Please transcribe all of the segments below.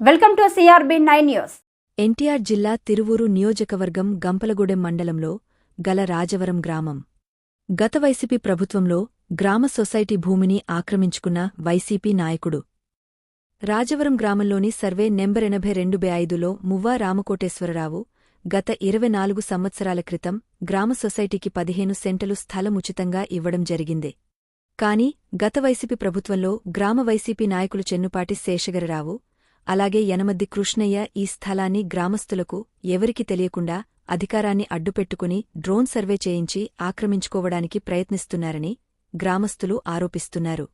Welcome to CRB nine news. NTR జిల్లా తిరువూరు నియోజకవర్గం గంపలగూడెం మండలంలో గల రాజవరం గ్రామం. గత వైసీపీ ప్రభుత్వంలో గ్రామ సొసైటీ భూమిని ఆక్రమించుకున్న వైసీపీ నాయకుడు. రాజవరం గ్రామంలోని సర్వే నెంబర్ ఎనభై రెండు బే ఐదులో మువ్వా రామకోటేశ్వరరావు గత ఇరవై నాలుగు సంవత్సరాల క్రితం గ్రామ సొసైటీకి పదిహేను సెంటలు స్థలం ఉచితంగా ఇవ్వడం జరిగింది. కాని గత వైసీపీ ప్రభుత్వంలో గ్రామ వైసీపీ నాయకులు చెన్నుపాటి శేషగరరావు అలాగే యనమద్ది కృష్ణయ్య ఈ స్థలాన్ని గ్రామస్తులకు ఎవరికి తెలియకుండా అధికారాన్ని అడ్డుపెట్టుకుని డ్రోన్ సర్వే చేయించి ఆక్రమించుకోవడానికి ప్రయత్నిస్తున్నారని గ్రామస్తులు ఆరోపిస్తున్నారు.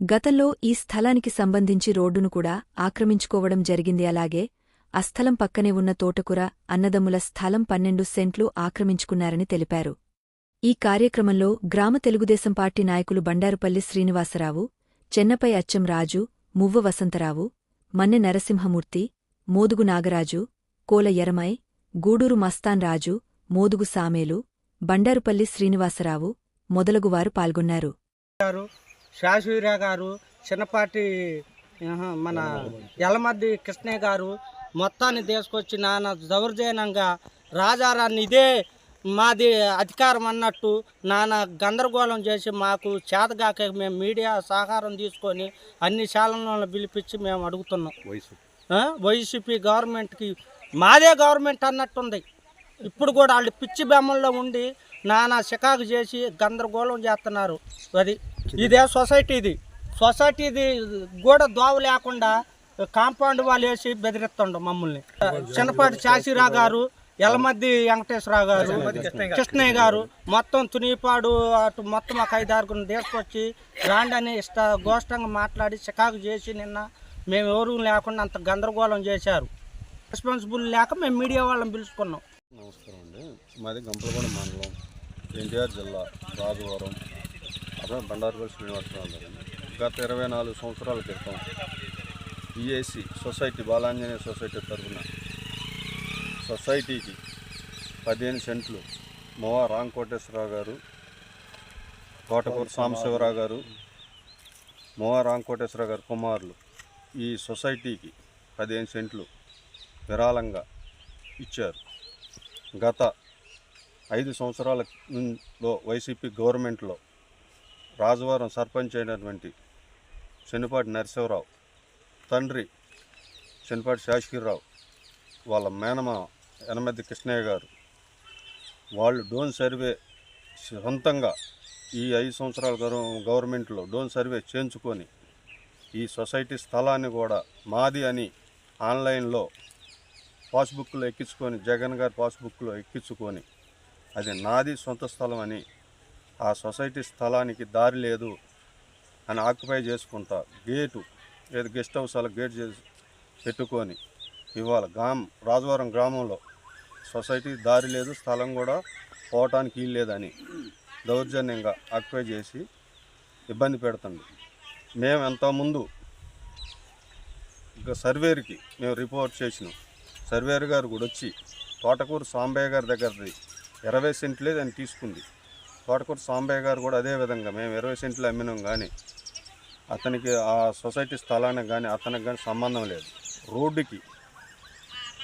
గతంలో ఈ స్థలానికి సంబంధించి రోడ్డును కూడా ఆక్రమించుకోవడం జరిగింది. అలాగే ఆ స్థలం పక్కనే ఉన్న తోటకూర అన్నదమ్ముల స్థలం పన్నెండు సెంట్లు ఆక్రమించుకున్నారని తెలిపారు. ఈ కార్యక్రమంలో గ్రామ తెలుగుదేశం పార్టీ నాయకులు బండారుపల్లి శ్రీనివాసరావు చెన్నపై అచ్చం రాజు మువ్వ వసంతరావు మన్నె నరసింహమూర్తి మోదుగు నాగరాజు కోల ఎరమై గూడూరు మస్తాన్ రాజు మోదుగు సామేలు బండారుపల్లి శ్రీనివాసరావు మొదలగువారు పాల్గొన్నారు. గారు గారు చిన్నపాటి మన ఎలమద్ది కృష్ణయ్య గారు మొత్తాన్ని తీసుకొచ్చి నాన్న దౌర్జన్యంగా రాజారాన్ని ఇదే మాది అధికారం అన్నట్టు నాన్న గందరగోళం చేసి మాకు చేతగాక మేము మీడియా సహకారం తీసుకొని అన్ని శాలలను పిలిపించి మేము అడుగుతున్నాం? వైసీపీ గవర్నమెంట్కి మాదే గవర్నమెంట్ అన్నట్టుంది. ఇప్పుడు కూడా వాళ్ళు పిచ్చి బెమ్మల్లో ఉండి నానా చికాకు చేసి గందరగోళం చేస్తున్నారు. అది ఇదే సొసైటీ ఇది. సొసైటీది కూడా దోవ లేకుండా కాంపౌండ్ వాళ్ళు వేసి బెదిరిస్తుండ మమ్మల్ని. చిన్నపాటి చాసిరా గారు యలమద్ది వెంకటేశ్వరరావు గారు కృష్ణయ్య గారు. మొత్తం తునిపాడు అటు మొత్తం ఒక ఐదారుగురిని తీసుకొచ్చి రాండి అని ఇష్ట గోష్టంగా మాట్లాడి చికాకు చేసి నిన్న మేము ఎవరు లేకుండా అంత గందరగోళం చేశారు. రెస్పాన్సిబుల్ లేక మేము మీడియా వాళ్ళని పిలుచుకున్నాం. నమస్కారం అండి. మాది గంపలగూడ మండలం ఎన్టీఆర్ జిల్లా రాజవరం అదే బండారుపల్లి శ్రీనివాసరావు గారు గత ఇరవై నాలుగు సంవత్సరాల క్రితం ఈఏసి సొసైటీ బాలాంజనేయ సొసైటీ తరఫున సొసైటీకి పదిహేను సెంట్లు. మోవా రాంకోటేశ్వరరావు గారు కోటకూరు సాంబశివరావు గారు మోవా రాంకోటేశ్వరరావు గారు కుమారులు. ఈ సొసైటీకి పదిహేను సెంట్లు విరాళంగా ఇచ్చారు. గత ఐదు సంవత్సరాల వైసీపీ గవర్నమెంట్లో రాజవరం సర్పంచ్ అయినటువంటి చెన్నుపాటి నరసింహరావు తండ్రి చెన్నుపాటి శాసగిరిరావు వాళ్ళ మేనమ ఎనమద్ది కృష్ణయ్య గారు. వాళ్ళు డోన్ సర్వే సొంతంగా ఈ ఐదు సంవత్సరాల గవర్నమెంట్లో డోన్ సర్వే చేయించుకొని ఈ సొసైటీ స్థలాన్ని కూడా మాది అని ఆన్లైన్లో పాస్బుక్లో ఎక్కించుకొని జగన్ గారి పాస్బుక్లో ఎక్కించుకొని అది నాది సొంత స్థలం అని ఆ సొసైటీ స్థలానికి దారి లేదు అని ఆక్యుపై చేసుకుంటా గేటు ఏది గెస్ట్ హౌస్ అలా గేట్ చేసి పెట్టుకొని ఇవాళ గ్రామం రాజవరం గ్రామంలో సొసైటీ దారి లేదు స్థలం కూడా పోవటానికి వీలు లేదని దౌర్జన్యంగా ఆక్యుపై చేసి ఇబ్బంది పెడుతుంది. మేము ఎంతోముందు ఇంకా సర్వేర్కి మేము రిపోర్ట్ చేసినాం. సర్వేర్ గారు కూడా వచ్చి తోటకూరు సాంబయ్య గారి దగ్గరది ఇరవై సెంట్లే దాన్ని తీసుకుంది. తోటకూరు సాంబయ్య గారు కూడా అదే విధంగా మేము ఇరవై సెంట్లు అమ్మినాం కానీ అతనికి ఆ సొసైటీ స్థలానికి కానీ అతనికి కానీ సంబంధం లేదు. రోడ్డుకి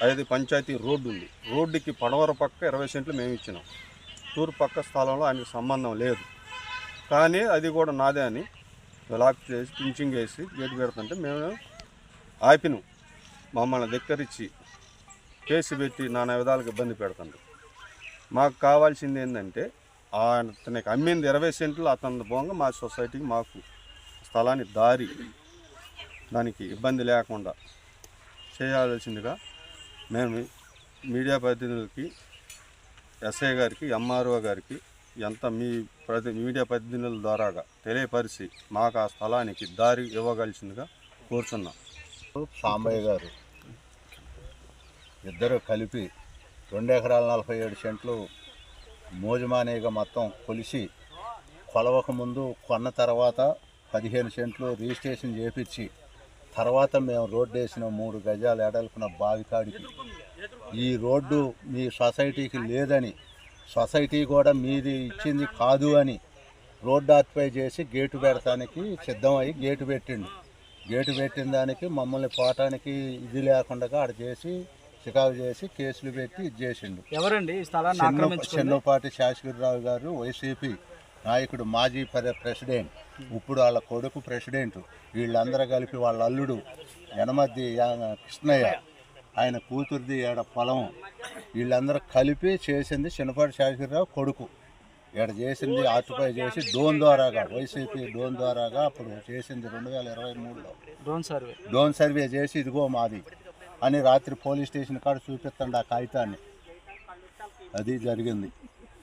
అది పంచాయతీ రోడ్డు ఉంది. రోడ్డుకి పడవర పక్క ఇరవై సెంట్లు మేము ఇచ్చినాం. తూర్పు పక్క స్థలంలో ఆయనకు సంబంధం లేదు. కానీ అది కూడా నాదే అని లాక్ చేసి పించింగ్ వేసి గేటు పెడుతుంటే మేము ఆపినాం. మమ్మల్ని దగ్గరిచ్చి కేసు పెట్టి నానా విధాలకు ఇబ్బంది పెడుతుంది మాకు కావాల్సింది ఏంటంటే అతనికి అమ్మింది ఇరవై సెంట్లు అతని పోగా మా సొసైటీకి మాకు స్థలాన్ని దారి. దానికి ఇబ్బంది లేకుండా చేయాల్సిందిగా మేము మీడియా ప్రతినిధులకి ఎస్ఐ గారికి ఎంఆర్ఓ గారికి ఎంత మీ ప్రతి మీడియా ప్రతినిధుల ద్వారాగా తెలియపరిచి మాకు ఆ స్థలానికి దారి ఇవ్వగలిసిందిగా కోరుచున్నాం. సాంబయ్య గారు ఇద్దరు కలిపి రెండు ఎకరాల నలభై ఏడు సెంట్లు మోజమానేగా మొత్తం కొలిసి కొలవక ముందు కొన్న తర్వాత పదిహేను సెంట్లు రిజిస్ట్రేషన్ చేపించి తర్వాత మేము రోడ్డు వేసిన మూడు గజాలు ఎడల్పున బావికాడికి. ఈ రోడ్డు మీ సొసైటీకి లేదని సొసైటీ కూడా మీది ఇచ్చింది కాదు అని రోడ్డు ఆక్యుపై చేసి గేటు పెడతానికి సిద్ధమై గేటు పెట్టిండు. గేటు పెట్టిన దానికి మమ్మల్ని పోవటానికి ఇది లేకుండా ఆడ చేసి చికాకు చేసి కేసులు పెట్టి ఇది చేసిండు. ఎవరండి చెన్నుపాటి శాశ్వతరావు గారు వైసీపీ నాయకుడు మాజీ ప్రె- ప్రెసిడెంట్ ఇప్పుడు వాళ్ళ కొడుకు ప్రెసిడెంట్ వీళ్ళందరూ కలిపి వాళ్ళ అల్లుడు యనమద్ది కృష్ణయ్య ఆయన కూతురిది ఏడ పొలం వీళ్ళందరూ కలిపి చేసింది చిన్నపాటి శాశ్వతరావు కొడుకు. ఇక్కడ చేసింది ఆక్యుపై చేసి డోన్ ద్వారాగా వైసీపీ డోన్ ద్వారాగా అప్పుడు చేసింది రెండు వేల ఇరవై మూడులో. Drone survey. డోన్ సర్వే చేసి ఇదిగో మాది అని రాత్రి పోలీస్ స్టేషన్ కాడ చూపిస్తండి ఆ కాగితాన్ని. అది జరిగింది.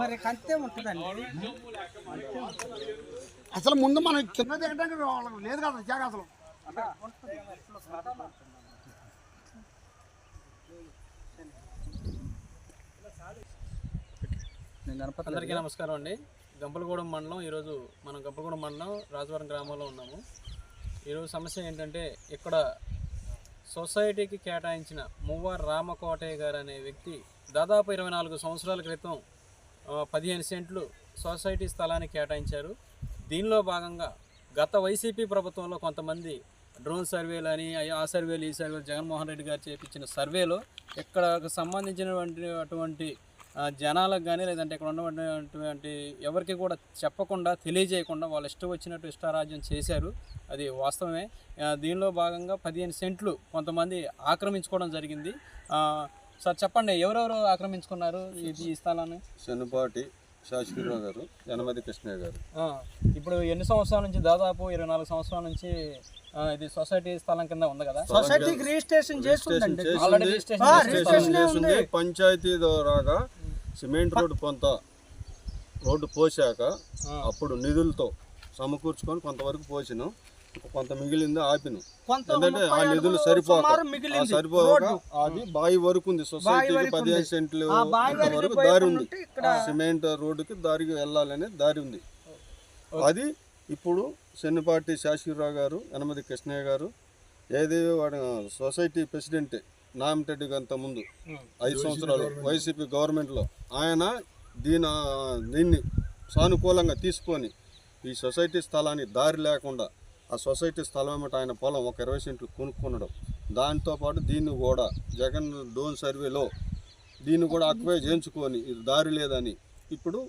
మరి కంతే ఉంటుందండి అసలు ముందు మనం కింద దిగడానికి వాళ్ళకి లేదు కదా జాగా అసలు. అందరికీ నమస్కారం అండి. గంపలగూడెం మండలం ఈరోజు మనం గంపలగూడెం మండలం రాజవరం గ్రామంలో ఉన్నాము. ఈరోజు సమస్య ఏంటంటే ఇక్కడ సొసైటీకి కేటాయించిన మువ్వార్ రామకోటయ్య గారు అనే వ్యక్తి దాదాపు ఇరవై నాలుగు సంవత్సరాల క్రితం పదిహేను సెంట్లు సొసైటీ స్థలాన్ని కేటాయించారు. దీనిలో భాగంగా గత వైసీపీ ప్రభుత్వంలో కొంతమంది డ్రోన్ సర్వేలు అని ఆ సర్వేలు ఈ సర్వేలు జగన్మోహన్ రెడ్డి గారు చేపించిన సర్వేలో ఇక్కడకు సంబంధించినటువంటి అటువంటి జనాలకు కానీ లేదంటే ఇక్కడ ఉన్నటువంటి ఎవరికి కూడా చెప్పకుండా తెలియజేయకుండా వాళ్ళు ఇష్టం వచ్చినట్టు ఇష్టారాజ్యం చేశారు. అది వాస్తవమే. దీనిలో భాగంగా పదిహేను సెంట్లు కొంతమంది ఆక్రమించుకోవడం జరిగింది. ఆ, సార్ చెప్పండి ఎవరెవరు ఆక్రమించుకున్నారు ఇది ఈ స్థలాన్ని? చెన్నుపాటి శాశ్వతరావు గారు యనమది కృష్ణయ్య గారు. ఆ, ఇప్పుడు ఎన్ని సంవత్సరాల నుంచి దాదాపు ఇరవై నాలుగు సంవత్సరాల నుంచి ఇది సొసైటీ స్థలం కింద ఉంది కదా? సొసైటీకి రిజిస్ట్రేషన్ చేస్తుందండి. చేసింది, ఆల్రెడీ రిజిస్ట్రేషన్ ఆ, చేసి- రిజిస్ట్రేషన్ చేసింది ఉంది. పంచాయతీ ద్వారాగా సిమెంట్ రోడ్డు కొంత రోడ్డు పోసాక. అప్పుడు నిధులతో సమకూర్చుకొని కొంతవరకు పోసినాం కొంత మిగిలింది ఆపిను ఎందుకంటే ఆ నిధులు సరిపోక సరిపోక. అది బావి వరకు ఉంది సొసైటీకి పదిహేను. సెంట్లు వరకు దారి ఉంది సిమెంట్ రోడ్డుకి దారికి వెళ్ళాలనే దారి ఉంది అది ఇప్పుడు చెన్నుపాటి శాశ్వరరావు గారు యనమది కృష్ణయ్య గారు ఏది వాడు సొసైటీ ప్రెసిడెంట్ నామిటెడ్ అంత ముందు ఐదు సంవత్సరాలు వైసీపీ గవర్నమెంట్లో ఆయన దీని దీన్ని సానుకూలంగా తీసుకొని ఈ సొసైటీ స్థలాన్ని దారి లేకుండా ఆ సొసైటీ స్థలం ఏమిటి ఆయన పొలం ఒక ఇరవై సెంట్లు కొనుక్కునడం దాంతోపాటు దీన్ని కూడా జగన్ డోన్ సర్వేలో దీన్ని కూడా అక్వై చేయించుకొని ఇది దారి లేదని ఇప్పుడు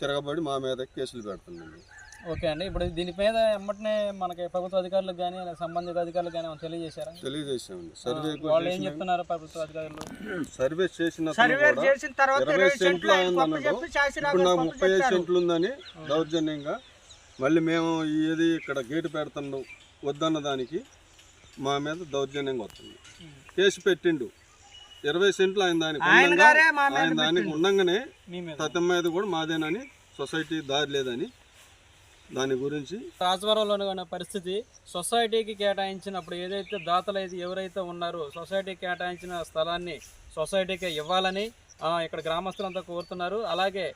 తిరగబడి మా మీద కేసులు పెడుతుందండి ఓకే అండి. ఇప్పుడు దీని మీద ఎమ్మటనే మనకి ప్రభుత్వ అధికారులకు కానీ సంబంధిత అధికారులకు కానీ తెలియజేశారా? తెలియజేసామండి సర్వే వాళ్ళు ఏం చెప్తున్నారు ప్రభుత్వ అధికారులు? సర్వే చేసిన సర్వే చేసిన తర్వాత ఇరవై సెంట్లు ఇప్పుడు నాకు ముప్పై ఐదు. సెంట్లు ఉందని దౌర్జన్యంగా మళ్ళీ మేము ఏది ఇక్కడ గేటు పెడుతున్నాం వద్దన్న దానికి మా మీద దౌర్జన్యంగా వస్తుంది. కేసు పెట్టిండు. ఇరవై సెంట్లు ఆయన దానికి ఆయన దానికి ఉండంగానే తతం మీద కూడా మాదేనని సొసైటీ దారి లేదని దాని గురించి? రాజవరంలోని ఉన్న పరిస్థితి సొసైటీకి కేటాయించినప్పుడు ఏదైతే దాతలు అయితే ఎవరైతే ఉన్నారో సొసైటీకి కేటాయించిన స్థలాన్ని సొసైటీకి ఇవ్వాలని ఇక్కడ గ్రామస్తులంతా కోరుతున్నారు. అలాగే